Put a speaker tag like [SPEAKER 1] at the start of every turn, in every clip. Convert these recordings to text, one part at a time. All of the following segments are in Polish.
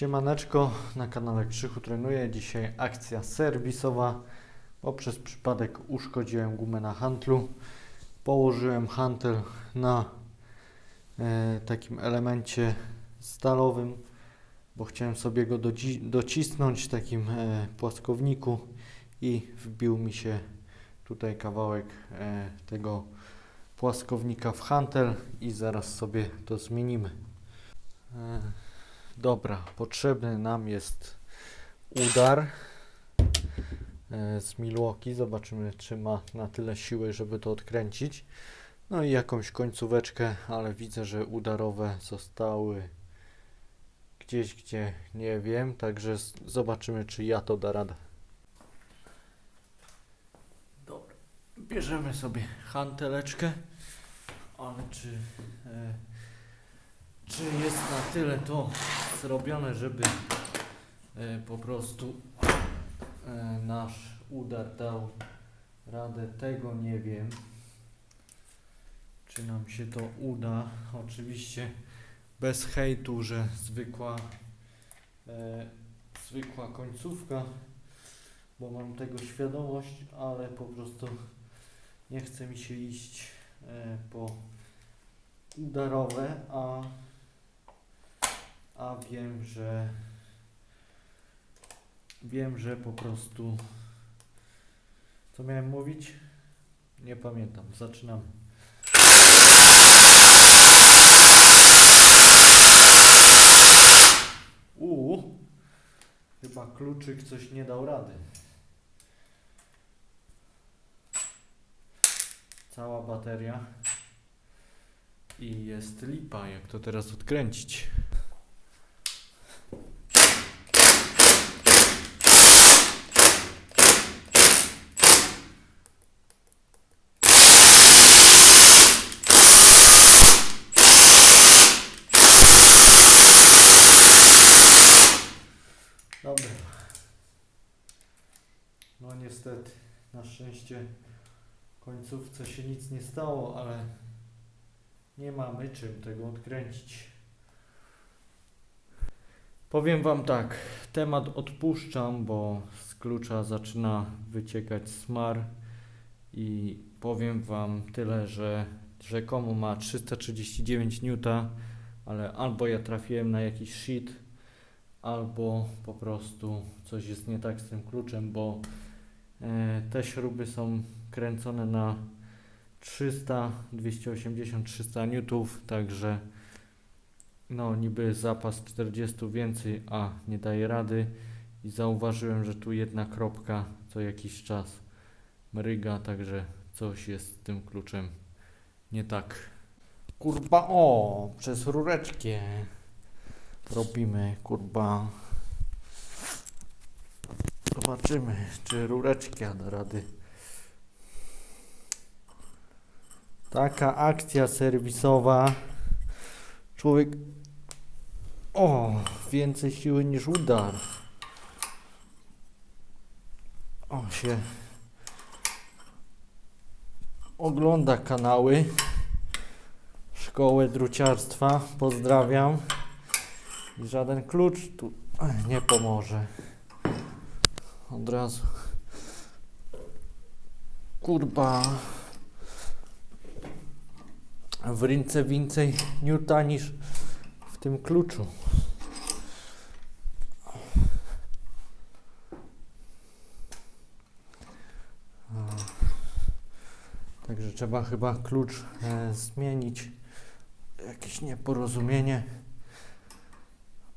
[SPEAKER 1] Siemaneczko, na kanale Krzychu trenuję. Dzisiaj akcja serwisowa, bo przez przypadek uszkodziłem gumę na hantlu. Położyłem hantel na e, takim elemencie stalowym, bo chciałem sobie go docisnąć w takim e, płaskowniku i wbił mi się tutaj kawałek e, tego płaskownika w hantel i zaraz sobie to zmienimy. E, Dobra, potrzebny nam jest udar e, z Milwaukee. Zobaczymy, czy ma na tyle siły, żeby to odkręcić. No i jakąś końcóweczkę, ale widzę, że udarowe zostały gdzieś, gdzie nie wiem. Także zobaczymy, czy ja to da radę. Dobra, bierzemy sobie hanteleczkę, ale czy. E, czy jest na tyle to zrobione, żeby e, po prostu e, nasz udar dał radę, tego nie wiem. Czy nam się to uda? Oczywiście bez hejtu, że zwykła e, zwykła końcówka, bo mam tego świadomość, ale po prostu nie chce mi się iść e, po udarowe, a a wiem, że wiem, że po prostu co miałem mówić? Nie pamiętam. Zaczynamy. Uuu, chyba kluczyk coś nie dał rady. Cała bateria i jest lipa, jak to teraz odkręcić. Dobra. No niestety, na szczęście końcówce się nic nie stało, ale nie mamy czym tego odkręcić. Powiem Wam tak, temat odpuszczam, bo z klucza zaczyna wyciekać smar i powiem Wam tyle, że rzekomo ma 339 N, ale albo ja trafiłem na jakiś shit, albo po prostu coś jest nie tak z tym kluczem, bo te śruby są kręcone na 300, 280, 300 newtów, także no niby zapas 40 więcej, a nie daje rady i zauważyłem, że tu jedna kropka co jakiś czas mryga, także coś jest z tym kluczem nie tak. Kurba, o, przez rureczkę robimy, kurba. Zobaczymy, czy rureczka da rady. Taka akcja serwisowa. Człowiek. O, więcej siły niż udar. O, się ogląda kanały. Szkołę druciarstwa. Pozdrawiam. I żaden klucz tu nie pomoże. Od razu. Kurba. W rynce więcej newta niż w tym kluczu. Także trzeba chyba klucz e, zmienić. Jakieś nieporozumienie.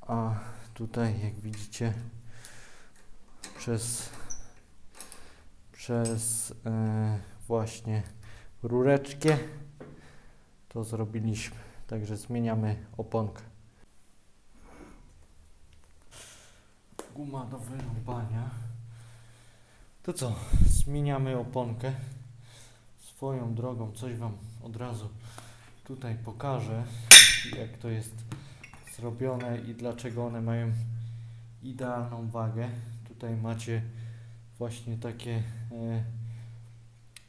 [SPEAKER 1] A tutaj, jak widzicie, przez, przez e, właśnie rureczkę to zrobiliśmy. Także zmieniamy oponkę. Guma do wyrąbania. To co? Zmieniamy oponkę. Swoją drogą coś Wam od razu tutaj pokażę, jak to jest zrobione i dlaczego one mają idealną wagę. Tutaj macie właśnie takie e,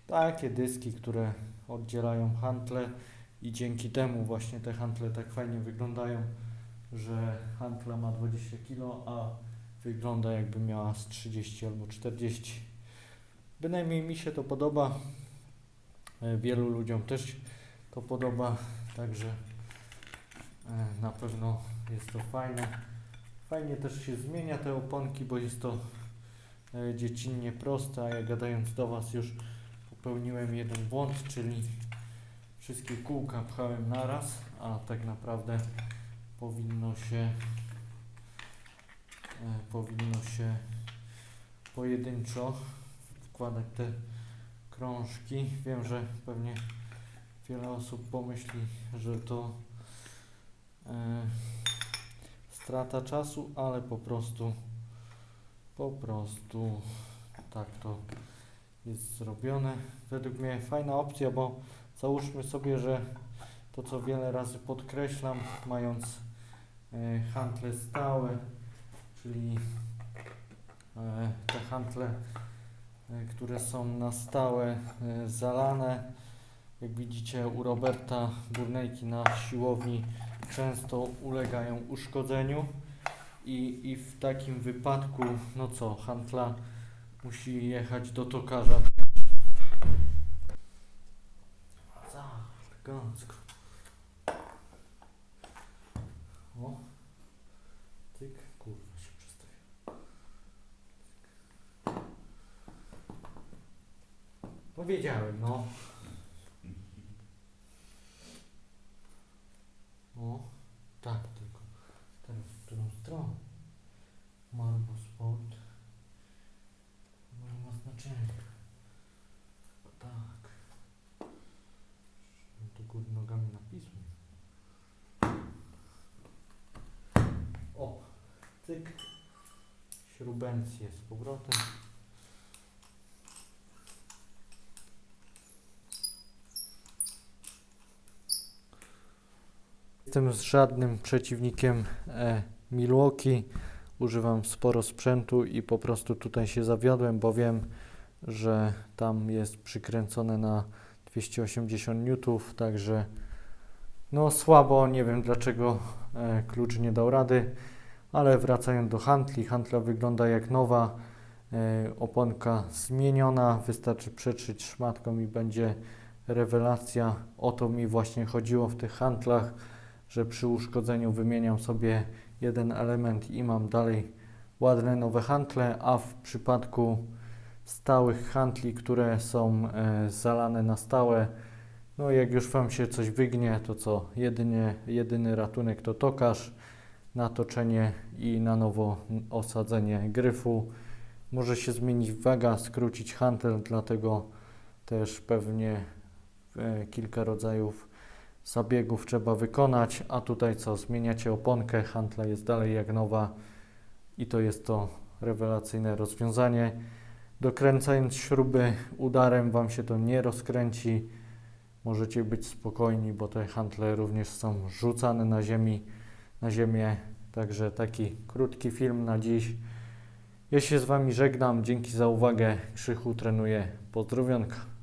[SPEAKER 1] takie dyski, które oddzielają hantle i dzięki temu właśnie te hantle tak fajnie wyglądają, że hantla ma 20 kg, a wygląda jakby miała z 30 albo 40. Bynajmniej mi się to podoba. E, Wielu ludziom też to podoba, także e, na pewno jest to fajne. Fajnie też się zmienia te oponki, bo jest to e, dziecinnie proste, a ja gadając do Was już popełniłem jeden błąd, czyli wszystkie kółka pchałem naraz, a tak naprawdę powinno się e, powinno się pojedynczo wkładać te krążki. Wiem, że pewnie wiele osób pomyśli, że to e, strata czasu, ale po prostu po prostu tak to jest zrobione. Według mnie fajna opcja, bo załóżmy sobie, że to co wiele razy podkreślam, mając e, hantle stałe, czyli e, te hantle, e, które są na stałe e, zalane. Jak widzicie u Roberta Burnejki na siłowni często ulegają uszkodzeniu i, i w takim wypadku, no co, hantla musi jechać do tokarza. Elegancko. O. Powiedziałem, no. O, tak, tylko teraz stronę? Marbo Sport. Nie ma znaczenia. Tak. To góry nogami napisu. O, cyk. Śrubencję z powrotem. Jestem z żadnym przeciwnikiem e, Milwaukee. Używam sporo sprzętu i po prostu tutaj się zawiodłem, bo wiem, że tam jest przykręcone na 280 newtów, także no słabo, nie wiem dlaczego e, klucz nie dał rady, ale wracając do hantli, hantla wygląda jak nowa, e, oponka zmieniona, wystarczy przetrzeć szmatką i będzie rewelacja. O to mi właśnie chodziło w tych hantlach, że przy uszkodzeniu wymieniam sobie jeden element i mam dalej ładne nowe hantle, a w przypadku stałych handli, które są e, zalane na stałe. No jak już Wam się coś wygnie, to co? Jedynie, jedyny ratunek to tokarz, natoczenie i na nowo osadzenie gryfu. Może się zmienić waga, skrócić hantel, dlatego też pewnie e, kilka rodzajów zabiegów trzeba wykonać, a tutaj co? Zmieniacie oponkę, hantla jest dalej jak nowa i to jest to rewelacyjne rozwiązanie. Dokręcając śruby udarem Wam się to nie rozkręci. Możecie być spokojni, bo te hantle również są rzucane na, ziemi, na ziemię. Także taki krótki film na dziś. Ja się z Wami żegnam. Dzięki za uwagę. Krzychu trenuje. Pozdrowionka.